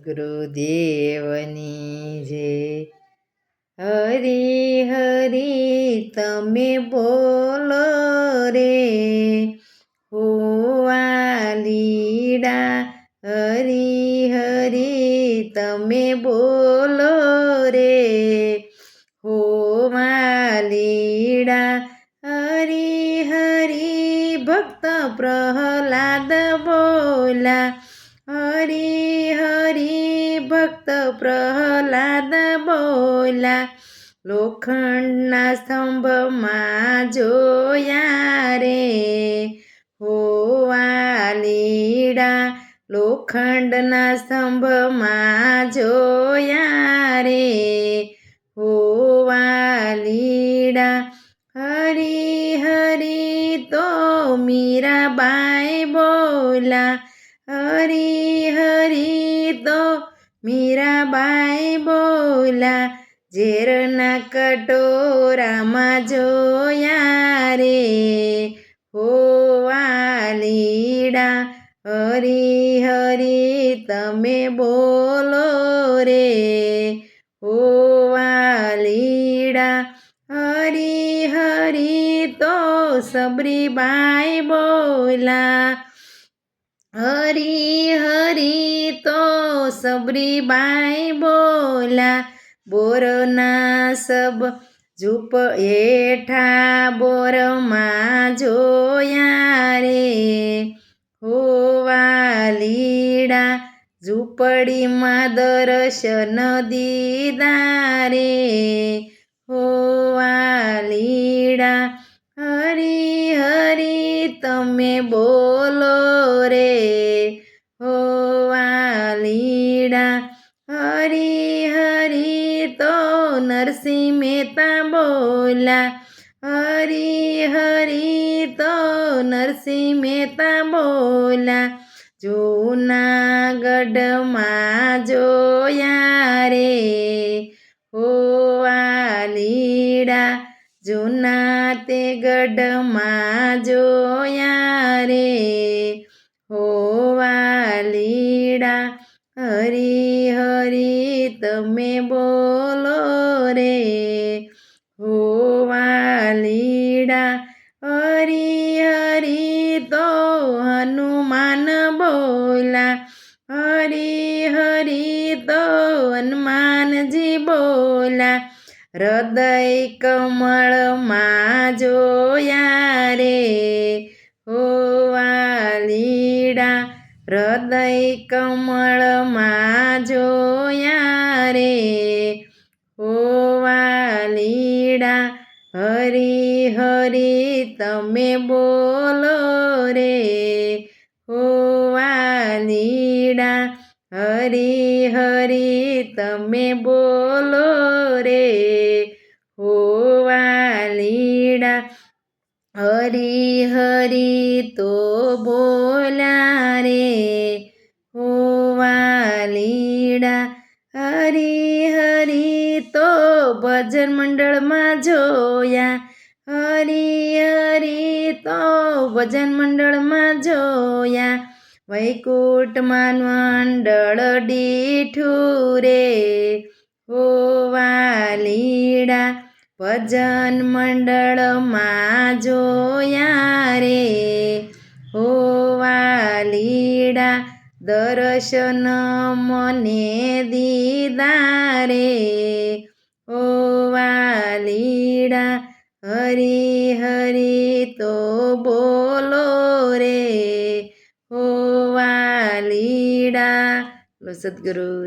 ગુરુદેવની જે હરિ હરિ તમે બોલો રે હો લીડા હરિ હરિ તમે બોલો રે હો લીડા હરિ હરિ ભક્ત પ્રહલાદ બોલા હરી હરી ભક્ત પ્રહલાદ બોલા, લોખંડના સ્તંભમાં જોયા રે. હોવા લીડા લોખંડના સ્તંભમાં જોયા રે. હોવા લીડા હરી હરી તો મીરાબાઈ બોલા હરી હરી તો મીરાબાઈ બોલા, ઝેરના કટોરામાં જોયા રે. હોવા લીડા, હરી હરી તમે બોલો રે. હોવા લીડા, હરી હરી તો સબરીબાઈ બોલા હરી હરી તો સબરી બાઈ બોલા બોરના સબ ઝૂપ હેઠા બોરમાં જોયા રે. હોવા લીડા ઝૂંપડીમાં દર્શન દીદા રે. હોવા લીડા હરી હરી તમે બોલો રે હોવા લીડા હરી હરી તો નરસિંહ મહેતા બોલા હરી હરી તો નરસિંહ મહેતા બોલા જૂનાગઢમાં જોયા ગઢમાં જોયા રે, હોવા લીડા હરી હરી તમે બોલો રે, હોવા લીડા હરી હરી તો હનુમાન બોલા. હરી હરી તો હનુમાનજી બોલા. હૃદય કમળમાં જોયા રે. હોવા લીડા હૃદય કમળમાં જોયા રે. હોવા લીડા હરી હરી તમે બોલો રે. હોવા લીડા હરી હરી તમે બોલો રે. હોવા લીડા હરી હરી તો બોલા રે હોવા લીડા હરી હરી તો ભજન મંડળમાં જોયા. હરી હરી તો ભજન મંડળમાં જોયા. વૈકુટમાં મંડળ દીઠું રે. હોવા લીડા ભજન મંડળમાં જોયા રે. હોવા લીડા દર્શન મને દીદા રે. હોવા લીડા હરી હરી તો બોલો રે. હોવા લીડા. સદગુરુ